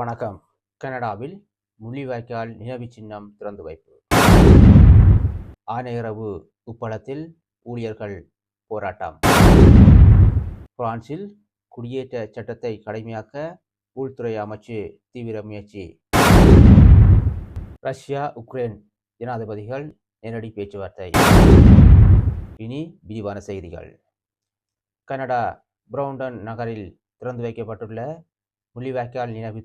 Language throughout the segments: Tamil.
வணக்கம். கனடாவில் முள்ளிவாய்க்கால் நினைவு சின்னம் திறந்து வைப்பு. ஆனையரவு உப்பளத்தில் ஊழியர்கள் போராட்டம். பிரான்சில் குடியேற்ற சட்டத்தை கடுமையாக்க உள்துறை அமைச்சு தீவிர முயற்சி. ரஷ்யா உக்ரைன் ஜனாதிபதிகள் நேரடி பேச்சுவார்த்தை. இனி விரிவான செய்திகள். கனடா பிரவுண்டன் நகரில் திறந்து வைக்கப்பட்டுள்ள முள்ளிவாய்க்கால் நினைவு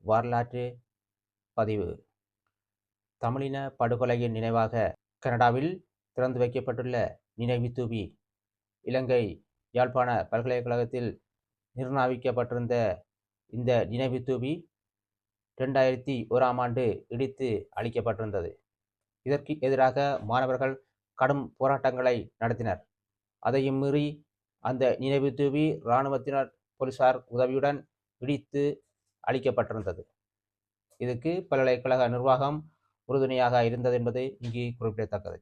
வரலாற்று பதிவு. தமிழின படுகொலையின் நினைவாக கனடாவில் திறந்து வைக்கப்பட்டுள்ள நினைவு இலங்கை யாழ்ப்பாண பல்கலைக்கழகத்தில் நிர்ணாவிக்கப்பட்டிருந்த இந்த நினைவு ரெண்டாயிரத்தி ஓராம் ஆண்டு இடித்து அளிக்கப்பட்டிருந்தது இதற்கு எதிராக மாணவர்கள் கடும் போராட்டங்களை நடத்தினர். அதையும் மீறி அந்த நினைவுத்தூவி இராணுவத்தினர் போலீசார் உதவியுடன் இடித்து அளிக்கப்பட்டிருந்தது. இதுக்கு பல்கலைக்கழக நிர்வாகம் உறுதுணையாக இருந்தது என்பது இங்கு குறிப்பிடத்தக்கது.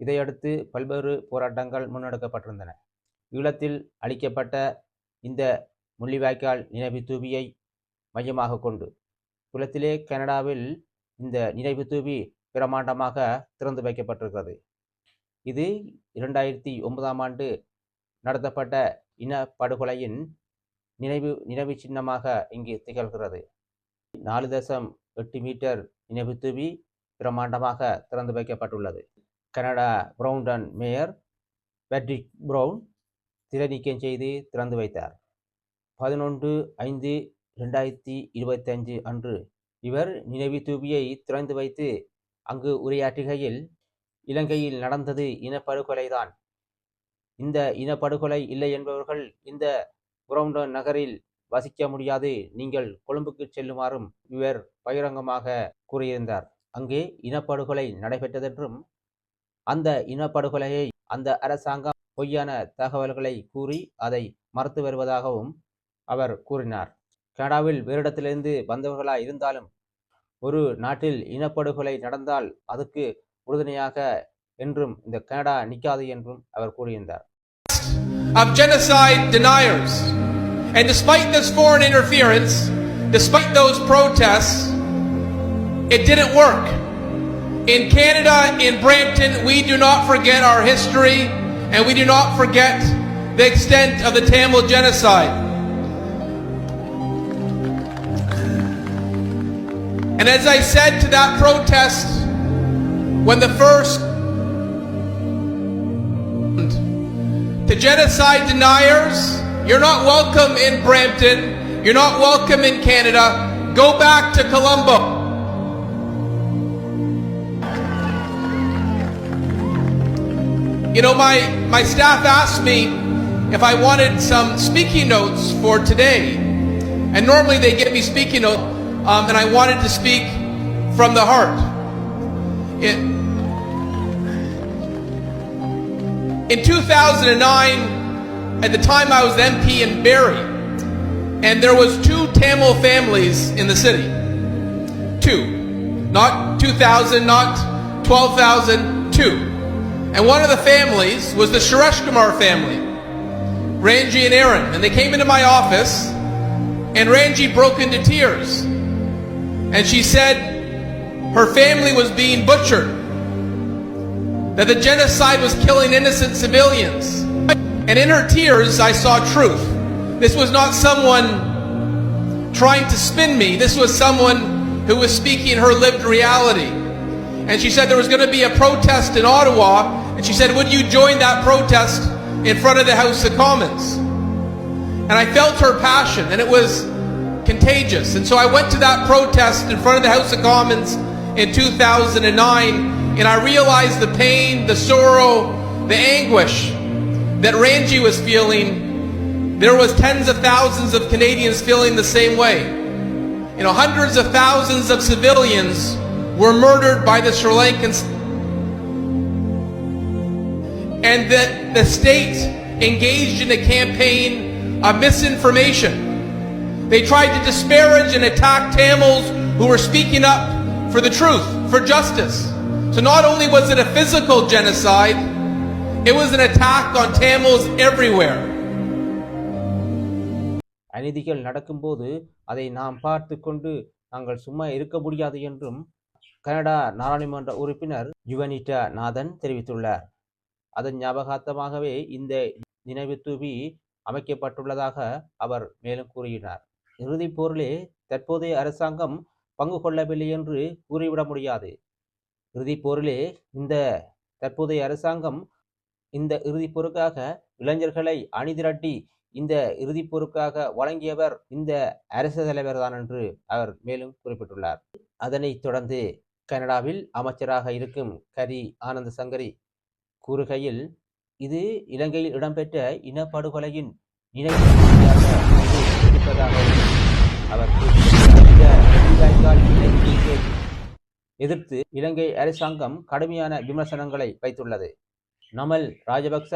இதையடுத்து பல்வேறு போராட்டங்கள் முன்னெடுக்கப்பட்டிருந்தன. ஈழத்தில் அளிக்கப்பட்ட இந்த முள்ளிவாய்க்கால் நினைவு தூபியை மையமாக கொண்டு குளத்திலே கனடாவில் இந்த நினைவு தூபி பிரமாண்டமாக திறந்து வைக்கப்பட்டிருக்கிறது. இது இரண்டாயிரத்தி ஒன்பதாம் ஆண்டு நடத்தப்பட்ட இனப்படுகொலையின் நினைவு நினைவு சின்னமாக இங்கு திகழ்கிறது. நாலு தசம் எட்டு மீட்டர் நினைவு தூவி பிரமாண்டமாக திறந்து வைக்கப்பட்டுள்ளது. Canada Brampton mayor Patrick Brown திரை நீக்கம் செய்து திறந்து வைத்தார். பதினொன்று ஐந்து ரெண்டாயிரத்தி இருபத்தஞ்சு அன்று இவர் நினைவு தூபியை திறந்து வைத்து அங்கு உரையாற்றுகையில் இலங்கையில் நடந்தது இனப்படுகொலைதான். இந்த இனப்படுகொலை இல்லை என்பவர்கள் இந்த புரவுண்டன் நகரில் வசிக்க முடியாது. நீங்கள் கொழும்புக்கு செல்லுமாறும் இவர் பகிரங்கமாக கூறியிருந்தார். அங்கே இனப்படுகொலை நடைபெற்றதென்றும் அந்த இனப்படுகொலையை அந்த அரசாங்கம் பொய்யான தகவல்களை கூறி அதை மறுத்து வருவதாகவும் அவர் கூறினார். கனடாவில் வேறிடத்திலிருந்து வந்தவர்களா இருந்தாலும் ஒரு நாட்டில் இனப்படுகொலை நடந்தால் அதுக்கு உறுதுணையாக என்றும் இந்த கனடா நிற்காது என்றும் அவர் கூறியிருந்தார். Of genocide deniers. And despite this foreign interference, despite those protests, it didn't work. In Canada, in Brampton, we do not forget our history and we do not forget the extent of the Tamil genocide. And as I said to that protest, when the first to genocide deniers, you're not welcome in Brampton, you're not welcome in Canada, go back to Colombo. You know, my, my staff asked me if I wanted some speaking notes for today. And normally they give me speaking notes, um, and I wanted to speak from the heart. It, in 2009, at the time I was MP in Barrie, and there was two Tamil families in the city. Two. Not 2,000, not 12,000, two. And one of the families was the Suresh Kumar family, Ranji and Aaron. And they came into my office, and Ranji broke into tears. And she said her family was being butchered, that the genocide was killing innocent civilians. And in her tears, I saw truth. This was not someone trying to spin me, this was someone who was speaking her lived reality. And she said there was going to be a protest in Ottawa, and she said, Would you join that protest in front of the House of Commons? And I felt her passion, and it was contagious. And so I went to that protest in front of the House of Commons in 2009, and I realized the pain, the sorrow, the anguish that Ranji was feeling. There was tens of thousands of Canadians feeling the same way. You know, hundreds of thousands of civilians were murdered by the Sri Lankans. And that the state engaged in a campaign of misinformation. They tried to disparage and attack Tamils who were speaking up for the truth, for justice. So not only was it a physical genocide, it was an attack on Tamils everywhere. அநீதிகள் நடக்கும்போது அதை நாம் பார்த்து கொண்டு நாங்கள் சும்மா இருக்க முடியாது என்றும் கனடா நாடாளுமன்ற உறுப்பினர் யுவனிட்டா நாதன் தெரிவித்துள்ளார். அதன் ஞாபகார்த்தமாகவே இந்த நினைவு தூவி அமைக்கப்பட்டுள்ளதாக அவர் மேலும் கூறினார். இறுதிப் போரிலே தற்போதைய அரசாங்கம் பங்கு கொள்ளவில்லை என்று கூறிவிட முடியாது. இறுதிப் போரிலே இந்த தற்போதைய அரசாங்கம் இந்த இறுதிப்பொருக்காக இளைஞர்களை அணிதிரட்டி இந்த இறுதிப் பொருக்காக வழங்கியவர் இந்த அரசு தலைவர் தான் என்று அவர் மேலும் குறிப்பிட்டுள்ளார். அதனைத் தொடர்ந்து கனடாவில் அமைச்சராக இருக்கும் கரி ஆனந்த சங்கரி கூறுகையில் இது இலங்கையில் இடம்பெற்ற இனப்படுகொலையின் நினைவு அவர் எதிர்த்து இலங்கை அரசாங்கம் கடுமையான விமர்சனங்களை வைத்துள்ளது. நமல் ராஜபக்ச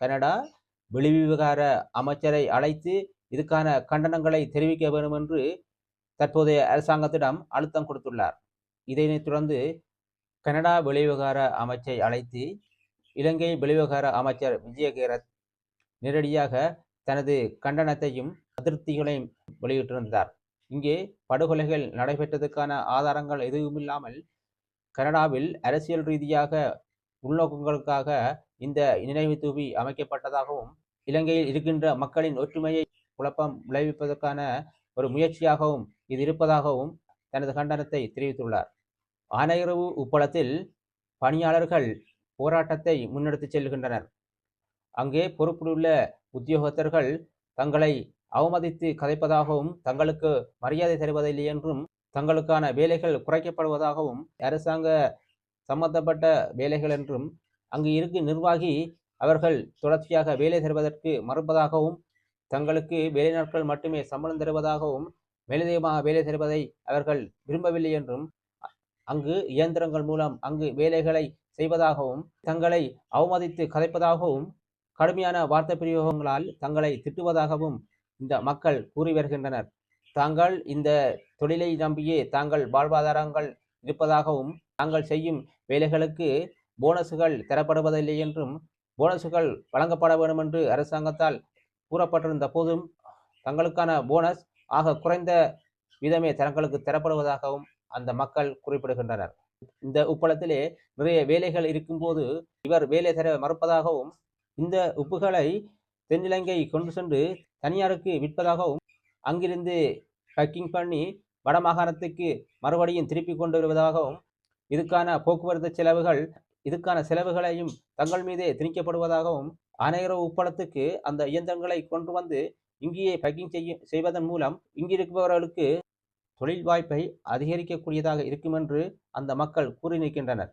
கனடா வெளிவிவகார அமைச்சரை அழைத்து இதுக்கான கண்டனங்களை தெரிவிக்க வேண்டும் என்று தற்போதைய அரசாங்கத்திடம் அழுத்தம் கொடுத்துள்ளார். இதனைத் தொடர்ந்து கனடா வெளிவிவகார அமைச்சை அழைத்து இலங்கை வெளிவிவகார அமைச்சர் விஜயகேரத் நேரடியாக தனது கண்டனத்தையும் அதிருப்திகளையும் வெளியிட்டிருந்தார். இங்கே படுகொலைகள் நடைபெற்றதுக்கான ஆதாரங்கள் எதுவுமில்லாமல் கனடாவில் அரசியல் ரீதியாக உள்நோக்கங்களுக்காக இந்த நினைவு தூவி அமைக்கப்பட்டதாகவும் இலங்கையில் இருக்கின்ற மக்களின் ஒற்றுமையை குழப்பம் விளைவிப்பதற்கான ஒரு முயற்சியாகவும் இது இருப்பதாகவும் தனது கண்டனத்தை தெரிவித்துள்ளார். ஆனையரவு உப்பளத்தில் பணியாளர்கள் போராட்டத்தை முன்னெடுத்துச் செல்கின்றனர். அங்கே பொறுப்பிலுள்ள உத்தியோகத்தர்கள் தங்களை அவமதித்து கதைப்பதாகவும் தங்களுக்கு மரியாதை தருவதில்லை என்றும் தங்களுக்கான வேலைகள் குறைக்கப்படுவதாகவும் அரசாங்க சம்பந்தப்பட்ட வேலைகள் என்றும் அங்கு இருக்கும் நிர்வாகி அவர்கள் தொடர்ச்சியாக வேலை தருவதற்கு மறுப்பதாகவும் தங்களுக்கு வேலை நாட்கள் மட்டுமே சம்பளம் தருவதாகவும் மேலதிகமாக வேலை தருவதை அவர்கள் விரும்பவில்லை என்றும் அங்கு இயந்திரங்கள் மூலம் அங்கு வேலைகளை செய்வதாகவும் தங்களை அவமதித்து கதைப்பதாகவும் கடுமையான வார்த்தை பிரயோகங்களால் தங்களை திட்டுவதாகவும் இந்த மக்கள் கூறி வருகின்றனர். தாங்கள் இந்த தொழிலை நம்பியே தாங்கள் வாழ்வாதாரங்கள் இருப்பதாகவும் தாங்கள் செய்யும் வேலைகளுக்கு போனஸுகள் தரப்படுவதில்லை என்றும் போனஸுகள் வழங்கப்பட வேண்டும் என்று அரசாங்கத்தால் கூறப்பட்டிருந்த போதும் தங்களுக்கான போனஸ் ஆக குறைந்த விதமே தங்களுக்கு தரப்படுவதாகவும் அந்த மக்கள் குறிப்பிடுகின்றனர். இந்த உப்பளத்திலே நிறைய வேலைகள் இருக்கும்போது இவர் வேலை தர மறுப்பதாகவும் இந்த உப்புகளை தென்னிலங்கை கொண்டு சென்று தனியாருக்கு விற்பதாகவும் அங்கிருந்து பேக்கிங் பண்ணி வடமாகாணத்துக்கு மறுபடியும் திருப்பி கொண்டு வருவதாகவும் இதுக்கான போக்குவரத்து செலவுகள் இதுக்கான செலவுகளையும் தங்கள் மீதே திணிக்கப்படுவதாகவும் அனைவரவு உப்பளத்துக்கு அந்த இயந்திரங்களை கொண்டு வந்து இங்கேயே பேக்கிங் செய்ய செய்வதன் மூலம் இங்கிருப்பவர்களுக்கு தொழில் வாய்ப்பை அதிகரிக்கக்கூடியதாக இருக்கும் என்று அந்த மக்கள் கூறி நிற்கின்றனர்.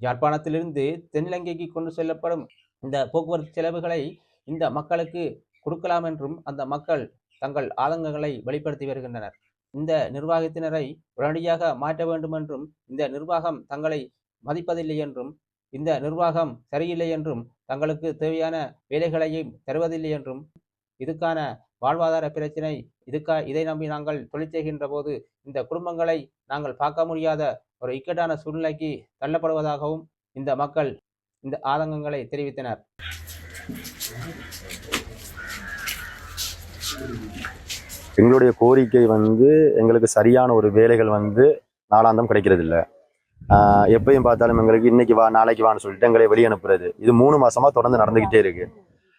யாழ்ப்பாணத்திலிருந்து தென்னிலங்கைக்கு கொண்டு செல்லப்படும் இந்த போக்குவரத்து செலவுகளை இந்த மக்களுக்கு கொடுக்கலாம் என்றும் அந்த மக்கள் தங்கள் ஆதங்கங்களை வெளிப்படுத்தி வருகின்றனர். இந்த நிர்வாகத்தினரை உடனடியாக மாற்ற வேண்டும் என்றும் இந்த நிர்வாகம் தங்களை மதிப்பதில்லை என்றும் இந்த நிர்வாகம் சரியில்லை என்றும் தங்களுக்கு தேவையான வேலைகளையும் தருவதில்லை என்றும் இதுக்கான வாழ்வாதார பிரச்சினை இதுக்கா இதை நம்பி நாங்கள் தொழில் செய்கின்ற போது இந்த குடும்பங்களை நாங்கள் பார்க்க முடியாத ஒரு இக்கட்டான சூழ்நிலைக்கு தள்ளப்படுவதாகவும் இந்த மக்கள் இந்த ஆதங்கங்களை தெரிவித்தனர். எங்களுடைய கோரிக்கை வந்து எங்களுக்கு சரியான ஒரு வேலைகள் வந்து நாளாந்தம் கிடைக்கிறது இல்ல எப்பயும் பார்த்தாலும் எங்களுக்கு இன்னைக்கு வா நாளைக்கு வான்னு சொல்லிட்டு எங்களை வெளியே அனுப்புறது. இது மூணு மாசமா தொடர்ந்து நடந்துகிட்டே இருக்கு.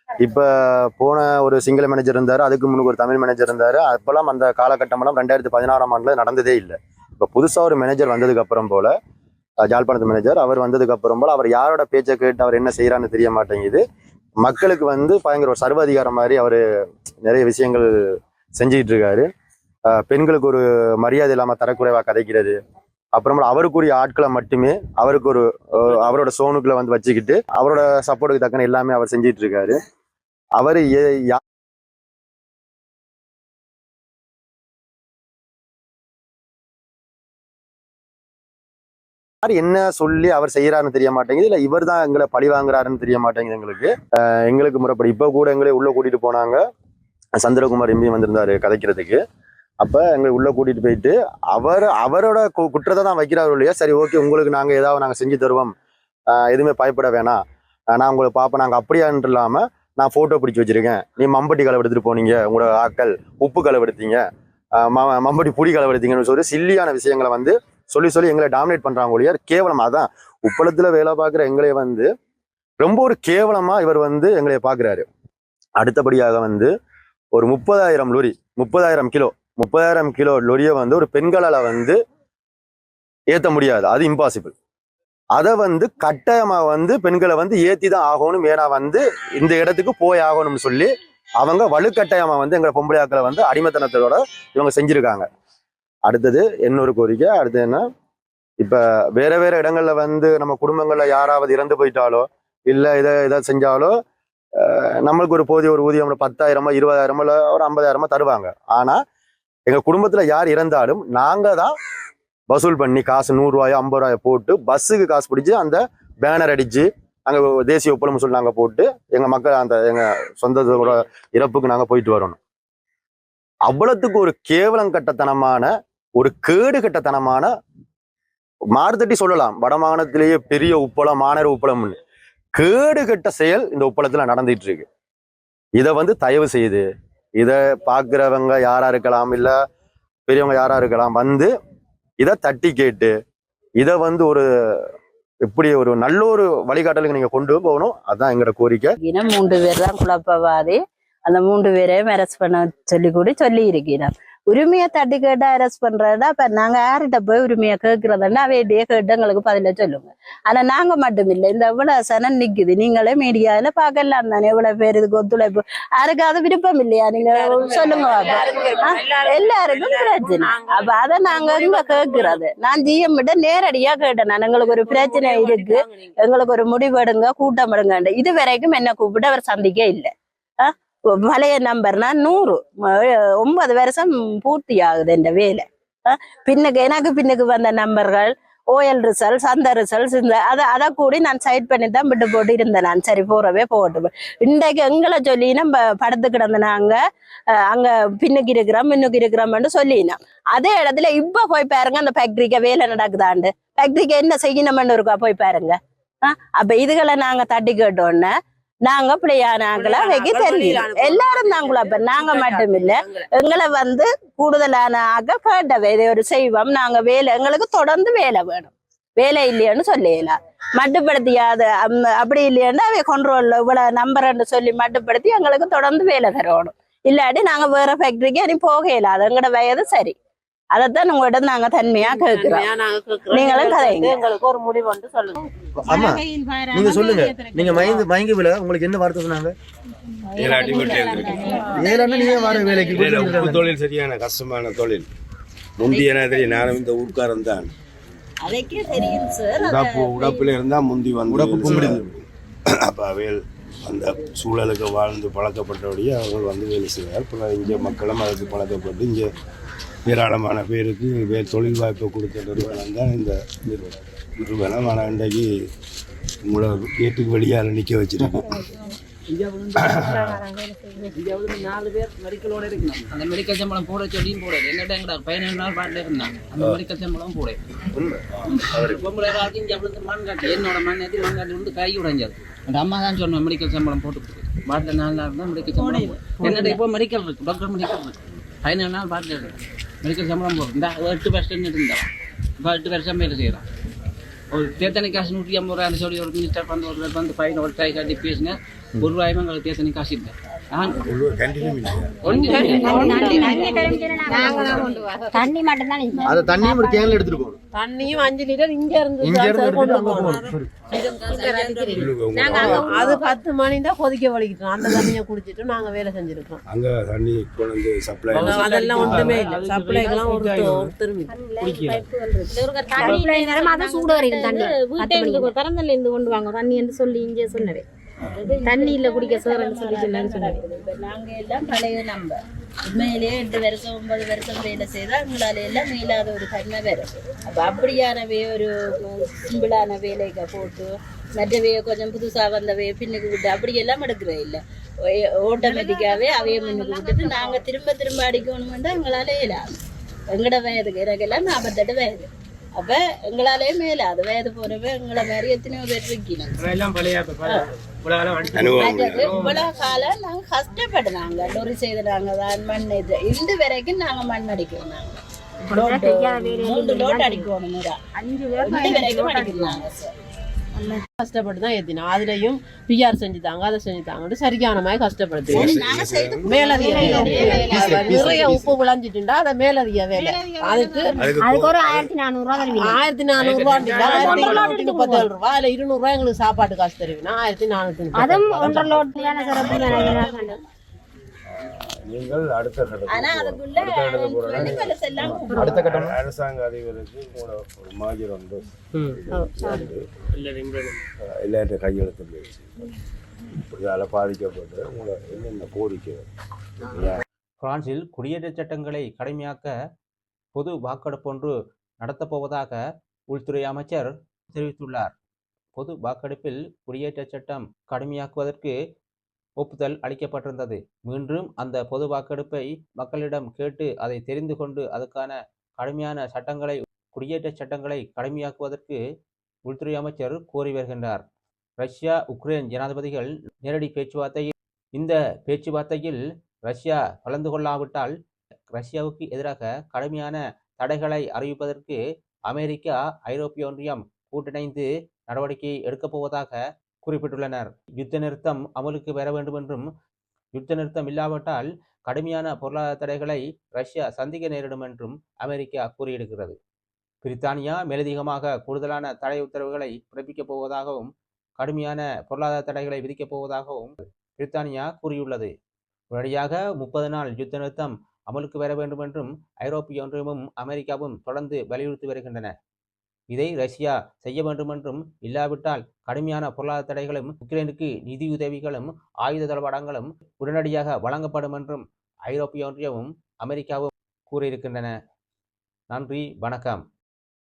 இப்போ போன ஒரு சிங்கள மேனேஜர் இருந்தார் அதுக்கு முன்னுக்கு ஒரு தமிழ் மேனேஜர் இருந்தார். அப்போல்லாம் அந்த காலகட்டமெல்லாம் ரெண்டாயிரத்தி பதினாறாம் ஆண்டில் நடந்ததே இல்லை. இப்போ புதுசாக ஒரு மேனேஜர் வந்ததுக்கு அப்புறம் போல ஜாழ்ப்பாணத்து மேனேஜர் அவர் வந்ததுக்கு அப்புறம் போல் அவர் யாரோட பேச்சை கேட்டு அவர் என்ன செய்கிறான்னு தெரிய மாட்டேங்குது. மக்களுக்கு வந்து பயங்கர ஒரு சர்வாதிகாரம் மாதிரி அவர் நிறைய விஷயங்கள் செஞ்சுக்கிட்டு இருக்காரு பெண்களுக்கு ஒரு மரியாதை இல்லாம தரக்குறைவா கதைக்கிறது. அப்புறமா அவருக்குரிய ஆட்களை மட்டுமே அவருக்கு ஒரு அவரோட சோனுக்குள்ள வந்து வச்சுக்கிட்டு அவரோட சப்போர்ட்டுக்கு தக்கன எல்லாமே அவர் செஞ்சிட்டு இருக்காரு அவர் யார் என்ன சொல்லி அவர் செய்யறாருன்னு தெரிய மாட்டேங்குது. இல்ல இவர் தான் எங்களை பழி வாங்குறாருன்னு தெரிய மாட்டேங்குது எங்களுக்கு. எங்களுக்கு முறைப்படி. இப்ப கூட எங்களை உள்ள கூட்டிட்டு போனாங்க. சந்திரகுமார் எம்பி வந்திருந்தாரு கதைக்கிறதுக்கு. அப்போ எங்களை உள்ளே கூட்டிகிட்டு போயிட்டு அவர் அவரோட கு- குற்றத்தை தான் வைக்கிறாரு இல்லையா சரி ஓகே உங்களுக்கு நாங்கள் ஏதாவது நாங்கள் செஞ்சு தருவோம். எதுவுமே பயப்பட வேணாம். நான் உங்களை பார்ப்பேன். நாங்கள் அப்படியான்ட்டு இல்லாமல் நான் ஃபோட்டோ பிடிச்சி வச்சிருக்கேன். நீ மம்பட்டி களவெடுத்துட்டு போனீங்க உங்களோட ஆட்கள் உப்பு களவு எடுத்தீங்க ம- மம்பட்டி புடி கலவரத்தீங்கன்னு சொல்லி சில்லியான விஷயங்களை வந்து சொல்லி சொல்லி எங்களை டாமினேட் பண்ணுறாங்க ஒழிய கேவலம். அதான் உப்பளத்தில் வேலை பார்க்குற எங்களை வந்து ரொம்ப ஒரு கேவலமாக இவர் வந்து எங்களை பார்க்குறாரு. அடுத்தபடியாக வந்து ஒரு முப்பதாயிரம் லொரி முப்பதாயிரம் கிலோ முப்பதாயிரம் கிலோ லொரியை வந்து ஒரு பெண்களால் வந்து ஏற்ற முடியாது. அது இம்பாசிபிள் அதை வந்து கட்டாயமாக வந்து பெண்களை வந்து ஏற்றி தான் ஆகணும் ஏன்னா வந்து இந்த இடத்துக்கு போய் ஆகணும்னு சொல்லி அவங்க வலுக்கட்டாயமாக வந்து எங்களை பொம்பளையாக்களை வந்து அடிமைத்தனத்தோட இவங்க செஞ்சுருக்காங்க. அடுத்தது இன்னொரு கோரிக்கை அடுத்து என்ன? இப்போ வேற வேற இடங்கள்ல வந்து நம்ம குடும்பங்களில் யாராவது இறந்து போயிட்டாலோ இல்லை இதை இதை செஞ்சாலோ நம்மளுக்கு ஒரு போதிய ஒரு ஊதியம் ஒரு பத்தாயிரமோ இருபதாயிரமோ ஒரு ஐம்பதாயிரமோ தருவாங்க. ஆனா எங்க குடும்பத்துல யார் இறந்தாலும் நாங்க தான் வசூல் பண்ணி காசு நூறுரூவாயோ ஐம்பது ரூபாயோ போட்டு பஸ்ஸுக்கு காசு பிடிச்சி அந்த பேனர் அடிச்சு அங்கே தேசிய ஒப்பளம் சொல்லி நாங்கள் போட்டு எங்கள் மக்கள் அந்த எங்கள் சொந்தத்தோட இறப்புக்கு நாங்கள் போயிட்டு வரணும். அவ்வளத்துக்கு ஒரு கேவலம் கட்டத்தனமான ஒரு கேடு கட்டத்தனமான மாறுதட்டி சொல்லலாம். வடமாகாணத்திலேயே பெரிய உப்பளம் மாநகர உப்பளம்னு. கேடு கட்ட செயல் இந்த உப்பளத்துல நடந்துட்டு இருக்கு இதை வந்து தயவு செய்து இதை பார்க்குறவங்க யாரா இருக்கலாம் இல்லை பெரியவங்க யாரா இருக்கலாம் வந்து இதை தட்டி கேட்டு இதை வந்து ஒரு இப்படி ஒரு நல்ல ஒரு வழிகாட்டலுக்கு நீங்க கொண்டு போகணும். அதுதான் எங்களோட கோரிக்கை. இருக்கிறோம் மூன்று பேர் தான் குழப்பவாதி. அந்த மூன்று பேரையும் மேரேஜ் பண்ண சொல்லி கூட சொல்லி இருக்கிறான் உரிமையை தட்டி கேட்டு அரெஸ்ட் பண்றதா இப்ப நாங்க யார்கிட்ட போய் உரிமையை கேட்கறதுன்னா அவையிட்டே கேட்டு எங்களுக்கு பதில சொல்லுங்க. ஆனா நாங்க மட்டும் இல்லை இந்த இவ்வளவு சனம் நிக்குது. நீங்களே மீடியால பார்க்கலாம் தானே இவ்வளவு பேர் இதுக்கு ஒத்துழைப்பு. யாருக்காவது விருப்பம் இல்லையா? நீங்க சொல்லுங்க எல்லாருக்கும். பிரச்சனை. அப்ப அதை நாங்க இங்க கேட்கறது நான் ஜிஎம் கிட்ட நேரடியா கேட்டேன் நான். எங்களுக்கு ஒரு பிரச்சனை இருக்கு. எங்களுக்கு ஒரு முடிவெடுங்க கூட்டம் எடுங்க இது வரைக்கும் என்ன கூப்பிட்டு அவர் சந்திக்க இல்லை. பழைய நம்பர்னா நூறு. ஒன்பது வருஷம் பூர்த்தி ஆகுது இந்த வேலை. பின்னுக்கு எனக்கு பின்னுக்கு வந்த நம்பர்கள் ஓஎல் ரிசல்ட்ஸ் அந்த ரிசல்ட்ஸ் இந்த அதை அதை கூடி நான் சைட் பண்ணி தான் விட்டு போட்டு இருந்தேன் நான். சரி போறவே போகட்டும். இன்றைக்கு எங்களை சொல்லினா நம்ம படுத்து கிடந்து நாங்க அஹ், அங்க பின்னுக்கு இருக்கிறோம் முன்னுக்கு இருக்கிறோம்னு சொல்லினோம் அதே இடத்துல இப்போ போய் பாருங்க அந்த ஃபேக்ட்ரிக்கு வேலை நடக்குதாண்டு. ஃபேக்ட்ரிக்கு என்ன செய்யணும்னு இருக்கா போய் பாருங்க. அஹ், அப்போ இதுகளை நாங்க தட்டி கேட்டோன்னே நாங்க பிள்ளையான ஆக்களை வைக்க தெரியல எல்லாரும் தான் குழப்பம் நாங்க மட்டும் இல்ல எங்களை வந்து கூடுதலான ஆக கேட்டவை. இதை ஒரு செய்வோம். நாங்க வேலை எங்களுக்கு தொடர்ந்து வேலை வேணும். வேலை இல்லையான்னு சொல்லலாம் மட்டுப்படுத்தியாத அப்படி இல்லையான்னு அவை கண்ட்ரோல்ல இவ்வளவு நம்பர்ன்னு சொல்லி மட்டுப்படுத்தி எங்களுக்கு தொடர்ந்து வேலை தரணும். இல்லாட்டி நாங்க வேற ஃபேக்டரிக்கு இனி போக இயலாது எங்களோட வயது சரி. அதைத்தான் உங்கள்கிட்ட நாங்க தன்மையா கேட்கிறோம் நீங்களும் கதைங்க. எங்களுக்கு ஒரு முடிவு வந்து சொல்லுங்க. ஆமா. நீங்க சொல்லுங்க. நீங்க மயந்து மயங்கி விழ உங்களுக்கு என்ன வார்த்தை சொன்னாங்க? ஏழாண்ணா நீங்க வர வேலைக்கு. தொழில் சரியான கஷ்டமான தொழில். முந்தி என்ன தெரியும் நானும் இந்த ஊர்க்காரன் தான். அதைக்கே தெரியும் சார் உடப்பு உடப்புல இருந்தா முந்தி வந்து உடப்பு கும்பிடுது. அப்ப அந்த சூழலுக்கு வாழ்ந்து பழக்கப்பட்டபடியே அவங்க வந்து வேலை செய்வார் இப்போ இங்கே மக்களும் அதுக்கு பழக்கப்பட்டு இங்கே ஏராளமான பேருக்கு வே தொழில் வாய்ப்பை கொடுத்த நிறுவனம் தான் இந்த நிறுவனம். நிறுவனம் ஆனால் இன்றைக்கு உங்களை கேட்டுக்கு வெளியால் நிற்க வச்சிருக்கு. நாலு பேர் மெடிக்கலோட இருக்கணும் அந்த மெடிக்கல் சம்பளம் போட சொல்லியும் போடாது எங்கிட்ட எங்கடா பதினேழு நாள் பாட்டில் இருந்தாங்க அந்த மெடிக்கல் சம்பளம் போட உண்மை பொம்பளை ராஜி இங்கே மண் காட்டி என்னோட மண் ஏற்றி மண் காட்டி வந்து கை உடைஞ்சது அந்த அம்மா தான் சொன்னோம் மெடிக்கல் சம்பளம் போட்டு கொடுத்து பாட்டில் நாலு நாள் தான் மெடிக்கல் சம்பளம் போடு. இப்போ மெடிக்கல் இருக்கு? டாக்டர் மெடிக்கல் இருக்கு. பதினேழு நாள் பாட்டில் இருக்கு மெடிக்கல் சம்பளம் போடும் இந்த எட்டு வருஷம் இருந்தா இப்போ எட்டு வருஷம் வேலை செய்கிறான் ஒரு தேத்தனை காசு நூற்றி ஐம்பது ரூபாய் சொல்லி ஒரு மினிஸ்டர் வந்து ஒரு வந்து பையன் ஒரு ட்ரை காட்டி பேசினேன் ஒரு ரூபாயுமே எங்களுக்கு தேத்தனை காசு இல்லை இல்லை தண்ணி மட்டும் தான் அந்த தண்ணியை ஒரு கேன்ல எடுத்துட்டு போகணும். தண்ணியும் அஞ்சு லிட்டர் இங்க இருந்து இங்க இருந்து அது பத்து மணி தான் கொதிக்க வலிக்கிட்டோம். அந்த தண்ணியை குடிச்சிட்டு நாங்க வேலை செஞ்சிருக்கோம். அங்க தண்ணி கொண்டு வந்து சப்ளை அதெல்லாம் ஒன்றுமே இல்லை. சப்ளைக்கெல்லாம் ஒரு ஒரு திரும்பி. சூடு வரைக்கும் தண்ணி. வீட்டை இருந்து கொண்டு வாங்க. தண்ணி என்று சொல்லி இங்கே சொன்னவே தண்ணி இல்ல குடிக்க சோறுன்னு சொல்லி சொன்னான்னு சொன்னவே இப்ப நாங்க எல்லாம் பழைய நம்பர் உண்மையிலேயே எட்டு வருஷம் ஒன்பது வருஷம் வேலை செய்தா எங்களால எல்லாம் மீளாத ஒரு தன்மை வரும் அப்ப அப்படியானவே ஒரு சிம்பிளான வேலைக்கு போட்டு மற்றவைய கொஞ்சம் புதுசா வந்தவைய பின்னுக்கு விட்டு அப்படி எல்லாம் எடுக்கிறே இல்லை. ஆட்டோமேட்டிக்காவே அவைய முன்னுக்கு விட்டுட்டு நாங்க திரும்ப திரும்ப அடிக்கணும்னா எங்களால இயலாது. எங்கட வயதுக்கு எனக்கெல்லாம் நாற்பத்தெட்டு வயது. அப்ப எங்களாலே மேல அது வயது போறவ எங்களை மாதிரி எத்தனையோ பேர் அனுபவம் இவ்வளவு காலம் நாங்க கஷ்டப்படுறாங்க லொரி செய்துறாங்க தான் மண் இது. இந்த வரைக்கும் நாங்க மண் அடிக்கிறோம் நாங்க. மூன்று லோட் அடிக்கணும் முறை. அஞ்சு வரைக்கும் அடிக்கிறாங்க சார் கஷ்டப்பட்டு தான் ஏத்தினோம். அதுலயும் பிஆர் செஞ்சுட்டாங்க அதை செஞ்சுட்டாங்க சரியான மாதிரி கஷ்டப்படுத்து நாங்க செய்து மேலதிக. நிறைய உப்பு விளைஞ்சிட்டுண்டா அதை மேலதிக வேலை. அதுக்கு அதுக்கு ஒரு ஆயிரத்தி நானூறு ரூபா ஆயிரத்தி நானூறு ரூபா ஆயிரத்தி நானூத்தி முப்பத்தேழு ரூபா அதுல இருநூறு ரூபாய் எங்களுக்கு சாப்பாட்டு காசு தருவீங்க ஆயிரத்தி நானூத்தி நீங்கள் அடுத்த ஆனா அதுக்குள்ள animals எல்லாம் அடுத்த கட்டம். அரசாங்க அதிபருக்கு கூட ஒரு மாஜர் வந்து எல்லார்ட்ட கையெழுத்து போயிடுச்சு. இதால் பாதிக்கப்பட்டு உங்களை என்னென்ன கோரிக்கை? பிரான்சில் குடியேற்ற சட்டங்களை கடுமையாக்க பொது வாக்கெடுப்பு ஒன்று நடத்தப்போவதாக உள்துறை அமைச்சர் தெரிவித்துள்ளார். பொது வாக்கெடுப்பில் குடியேற்ற சட்டம் கடுமையாக்குவதற்கு ஒப்புதல் அளிக்கப்பட்டிருந்தது. மீண்டும் அந்த பொது வாக்கெடுப்பை மக்களிடம் கேட்டு அதை தெரிந்து கொண்டு அதுக்கான கடுமையான சட்டங்களை குடியேற்ற சட்டங்களை கடுமையாக்குவதற்கு உள்துறை அமைச்சர் கோரி வருகின்றார். ரஷ்யா உக்ரைன் ஜனாதிபதிகள் நேரடி பேச்சுவார்த்தையில் இந்த பேச்சுவார்த்தையில் ரஷ்யா கலந்து கொள்ளாவிட்டால் ரஷ்யாவுக்கு எதிராக கடுமையான தடைகளை அறிவிப்பதற்கு அமெரிக்கா ஐரோப்பிய ஒன்றியம் கூட்டிணைந்து நடவடிக்கை எடுக்கப் போவதாக குறிப்பிட்டுள்ளனர். யுத்த நிறுத்தம் அமலுக்கு வர வேண்டும் என்றும் யுத்த நிறுத்தம் இல்லாவிட்டால் கடுமையான பொருளாதார தடைகளை ரஷ்யா சந்திக்க நேரிடும் என்றும் அமெரிக்கா கூறியிருக்கிறது. பிரித்தானியா மேலதிகமாக கூடுதலான தடை உத்தரவுகளை பிறப்பிக்கப் போவதாகவும் கடுமையான பொருளாதார தடைகளை விதிக்கப் போவதாகவும் பிரித்தானியா கூறியுள்ளது. உடனடியாக முப்பது நாள் யுத்த நிறுத்தம் அமலுக்கு வர வேண்டும் என்றும் ஐரோப்பிய ஒன்றியமும் அமெரிக்காவும் தொடர்ந்து வலியுறுத்தி வருகின்றன. இதை ரஷ்யா செய்ய வேண்டுமென்றும் இல்லாவிட்டால் கடுமையான பொருளாதார தடைகளும் உக்ரைனுக்கு நிதியுதவிகளும் ஆயுத தளவாடங்களும் உடனடியாக வழங்கப்படும் என்றும் ஐரோப்பிய ஒன்றியமும் அமெரிக்காவும் கூறியிருக்கின்றன. நன்றி வணக்கம்.